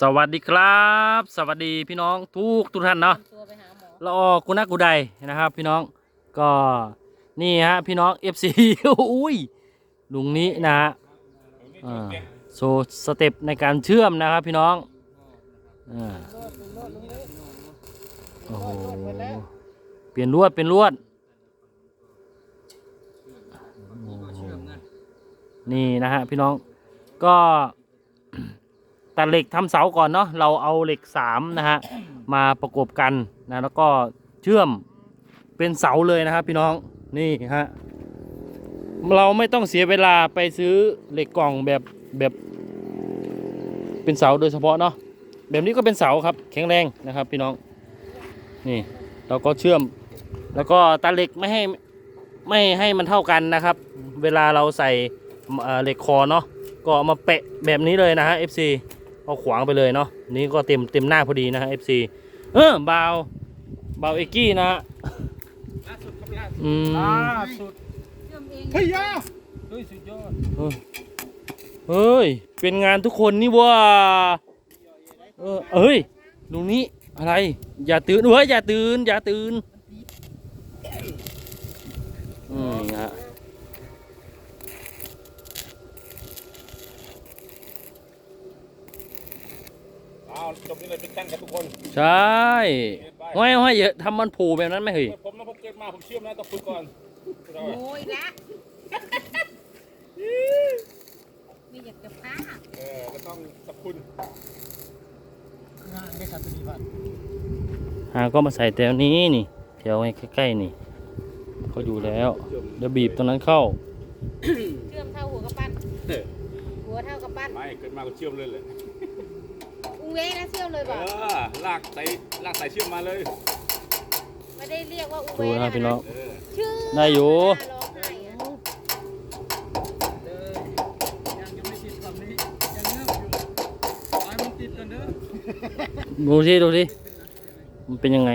สวัสดีครับ สวัสดีพี่น้องทุกทุกท่านเนาะตัวไปหาหมอละออกุนักกุไดนะครับ พี่น้องก็นี่ฮะพี่น้อง FC อุ้ยลุงนี้นะฮะอ่าโซสเต็ปในการเชื่อมนะครับพี่น้องอ่าโอ้โหเปลี่ยนลวดเป็นลวดโอ้โหนี่นะฮะพี่น้องก็ ตัดเหล็กทำเสาก่อนเนาะเราเอาเหล็กสามนะฮะมาประกบกันนะแล้วก็เชื่อมเป็นเสาเลยนะครับพี่น้องนี่ฮะเราไม่ต้องเสียเวลาไปซื้อเหล็กกล่องแบบแบบเป็นเสาโดยเฉพาะเนาะแบบนี้ก็เป็นเสาครับแข็งแรงนะครับพี่น้องนี่เราก็เชื่อม แล้วก็ตัดเหล็กไม่ให้ไม่ให้มันเท่ากันนะครับ เวลาเราใส่เอ่อเหล็กคอเนาะก็เอามาแปะแบบนี้เลยนะฮะ FC เอาขวางไปเลยเนาะนี่ก็เต็มเต็มหน้าพอดีนะฮะ FC เออบาวบาวเอกกี้นะฮะล่าสุดครับล่าสุดอืมล่าสุดเชื่อมเองเฮ้ยยาเฮ้ยสุดยอดเฮ้ยเป็นงานทุกคนนี่ว่าเออเอ้ยลุงนี้อะไร อย่าตื่นเฮ้ยอย่าตื่น อย่าตื่นอืมนะฮะ เอาจ บนี่เลยเป็นช่างกันทุกคนใช่ห้อยห้อยอย่าทำมันโผล่แบบนั้นไหมเฮ้ยผมนะผมเกิดมาผมเชื่อมนะต้องฝึกก่อนเราโอ้ยละไม่อยากจะพาเออก็ต้องสับคุณหาก็มาใส่แถวนี้นี่แถวใกล้ๆนี่เขาอยู่แล้วเดี๋ยวบีบตรงนั้นเข้าเชื่อมเท่าหัวกับปั้นเออหัวเท่ากับปั้นไม่เกิดมาก็เชื่อมเลยเลยอุ้ง เว้นะเชื่อมเลยเอบ่อลากใส่ลากใส่เชื่อมมาเลย ไม่ได้เรียกว่าอุ้งดูเว้นะพี่น้อง เออชื่อได้อยู่ ร้องไห้อะยังยังไม่ติดตอนนี้ยังเงื่อนอยู่ขอให้มันติดกันเด้อดูสิดูสิมันเป็นยังไง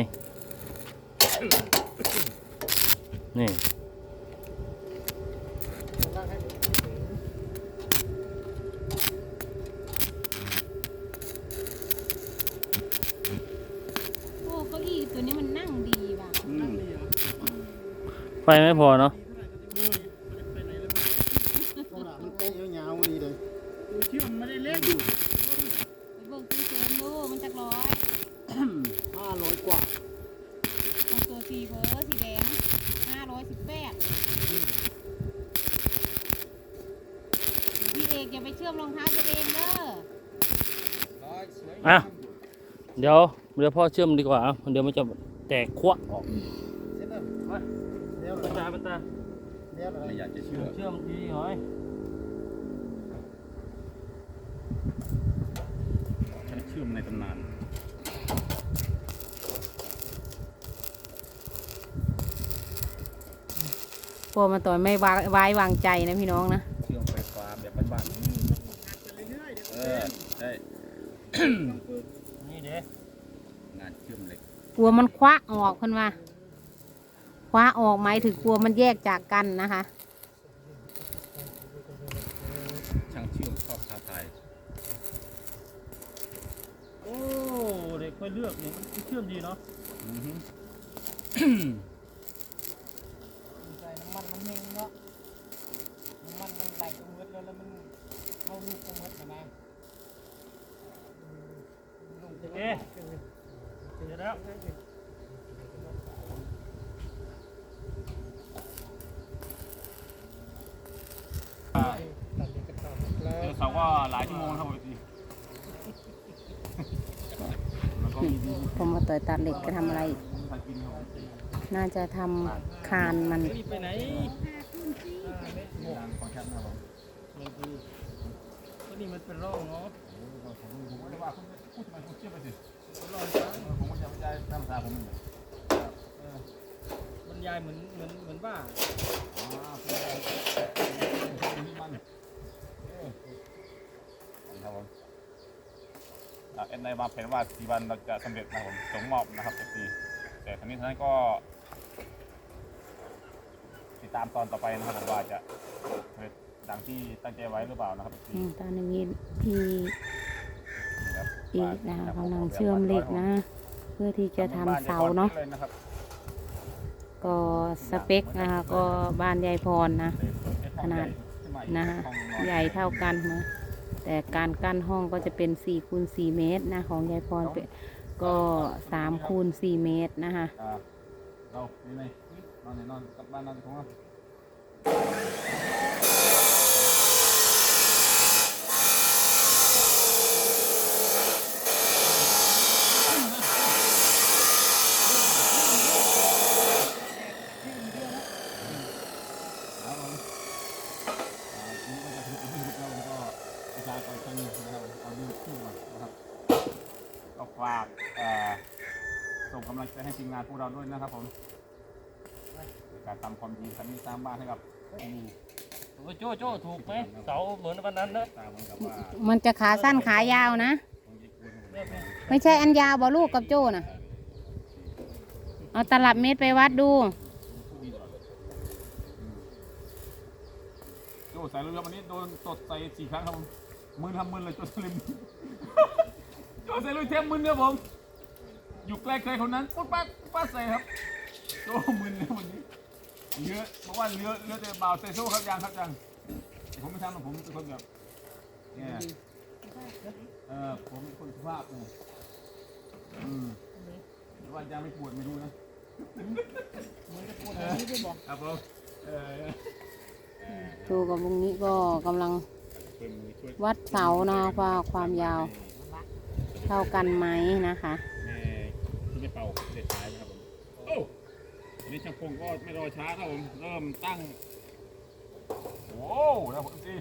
นี่ โอ้เก้าอี้ตัวนี้มันนั่งดีว่ะ อืม ไฟไม่พอเนาะโอ้โหมันเตะยาวๆนี่เลยดูเชื่อมไม่ได้เล่นอยู่ไปเบิ่งตู้เชิญดูมันจักร้อยห้าร้อยกว่าของตัวสีเบอร์สีแดงห้าร้อยสิบแปดพี่เอกอย่าไปเชื่อมรองเท้าตัวเองเด้อร้อยสวยอะเดี๋ยวเดี๋ยวพ่อเชื่อมดีกว่าอะเดี๋ยวมันจะแตกควักออก เสร็จแล้วมาเดี๋ยวปัญตาปัญตาเดี๋ยวอะไรไม่อยากจะเชื่อ เชื่อมทีหน่อยใช้เชื่อมในตำนานพวมาต่อยไม่วางไว้วางใจนะพี่น้องนะเชื่อมไฟฟ้าแบบบ้านๆเออใช่นี่เด้งานเชื่อมเหล็กกลัวมันคว้าออกคนว่า คว้าออกไหมายถึงกลัวมันแยกจากกันนะคะช่างเชื่อมชอบท้าทายโอ้ เด็กค่อยเลือกนี่มันเชื่อมดีเนาะ อือฮึ ใส่น้ำมันมันเฮงเนาะน้ำมันมันไหลตรงมืดแล้วแล้วมันเข้าลูกตรงมืดนะนะลง โอเคเสร็จแล้ว ตัดเด็กกระต่ายแล้ว เจอเสาก็หลายชั่วโมงครับพี่แล้วก็มี ผ มาต่อยตัดเหล็กจะทำอะไร น่าจะทำคานมันรีบไปไหนทางคอนแทคนะครับผมก็นี่มันเป็นร่องเนาะผมก็เลยว่าคุณพูดทำไมคุณเชื่อไปสิผมก็ยังไม่ได้ตามตาผมบรรยายเหมือนเหมือนเหมือนบ้าอ่าเป็นมันครับผม อ่าเอ็นไนวางแผนว่าสี่วันเราจะสำเร็จนะครับผมส่งมอบนะครับเอฟซีแต่ทั้งนี้ทั้งนั้นก็ ติดตามตอนต่อไปนะครับผมว่าจะสำเร็จดังที่ตั้งใจไว้หรือเปล่านะครับ FC อืมตอนนี้พี่นี่ครับอีกนะคะกำลังเชื่อมเหล็กนะ เพื่อที่จะทำเสาเนาะลยครับก็สเปคนะคะก็บ้านยายพรนะ ขนาดนะคะใหญ่เท่ากันนะ แต่การกั้นห้องก็จะเป็น4คูณ4เมตรนะของยายพรเป็นก็3คูณ4เมตรนะคะอ่าเรานี่ไงนอนไหนนอนกลับบ้านนอนของเราครับผมอ่าทีนี้ก็จะถึงที่สุดแล้วก็กระจายไปครั้งหนึงนะครับเอาดูขึ้นก่อนนะครับก็ฝากเอ่อ ส่งกำลังใจให้ทีมงานพวกเราด้วยนะครับผมในการทำความดีสามีสร้างบ้านให้กับผู้โอ้โจโจถูกไหมเสาเหมือนวันนั้นเนอะตามเหมือนกับว่ามันจะขาสั้นขายาวนะคงจะควรไม่ใช่อันยาวบ่ลูกกับโจ้นะเอาตลับเมตรไปวัดดู ผู้ดีตลอดเลยอืมโจ้ใส่เรือวันนี้โดนตดใส่สี่ครั้งครับผมมือทำมือเลยโจ้สลิม โจ้ใส่ลุยเทมมือเนี่ยผม อยู่ใกล้ใครคนนั้นปุ๊บปั๊บปุ๊บปั๊บใส่ครับโจ้มือเนี่ยวันนี้เรือบอกว่าเรือเรือแต่บ่าวใส่โซ่ครับยังครับยังผมไม่ทำหรอกผมเป็นคนแบบเนี่ยเออผมเป็นคนสุภาพไงอืมหรือว่ายังไม่ปวดไม่รู้นะครับผมเออโจกับลุงนี้ก็กำลังเป็นมือช่วยวัดเสานะว่าความยาวเท่ากันไหมนะคะ แม่ที่ไม่เป่าเด็ดท้ายนะครับผมโอ้อั นนี้ช่างพงก็ไม่รอช้าครับผมเริ่มตั้งโอ้แล้วผมสิ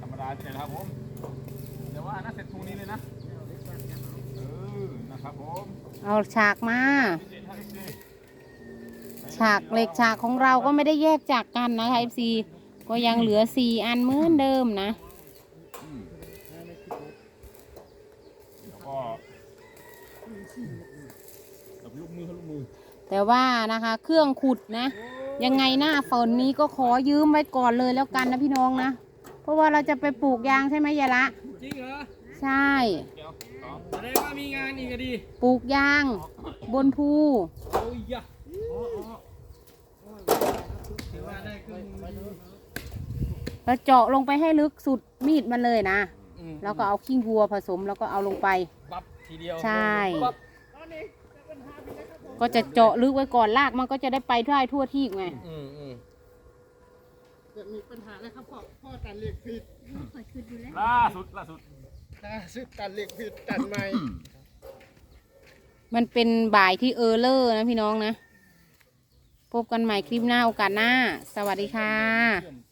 ธรรมดาที่ไหนนะครับผมเดี๋ยวว่าน่าเสร็จพรุ่งนี้เลยนะเออนะครับผมเอาฉากมาพี่เจท่านพี่เจฉากเหล็กฉากของเราก็ไม่ได้แยกจากกันนะคะ FC ก็ยังเหลือ4อันเหมือนเดิมนะอืมแล้วก็กับลูกมือเขาลูกมือ แต่ว่านะคะเครื่องขุดนะ ยังไงหน้าฝนนี้ก็ขอยืมไว้ก่อนเลยแล้วกันนะพี่น้องนะ เพราะว่าเราจะไปปลูกยางใช่ไหมยายละ จริงเหรอใช่ เดี๋ยวต่อแสดงว่ามีงานอีกอะดีปลูกยาง บนภูโอ้ยยะถือว่าได้ขึ้นแล้วเจาะลงไปให้ลึกสุดมีดมันเลยนะแล้วก็เอาขี้วัวผสมแล้วก็เอาลงไปบับทีเดียวใช่ ปั๊บ ก็จะเจาะลึกไว้ก่อนรากมันก็จะได้ไปได้ทั่วที่ไง อืมอืมจะมีปัญหาเลยครับพ่อพ่อตัดเหล็กผิดล่าสุดล่าสุดล่าสุดตัดเหล็กผิดตัดใหม่มันเป็นบ่ายที่เออร์เลอร์นะพี่น้องนะ พบกันใหม่คลิปหน้าโอกาสหน้า สวัสดีค่ะเสื่อมสีแดงอีก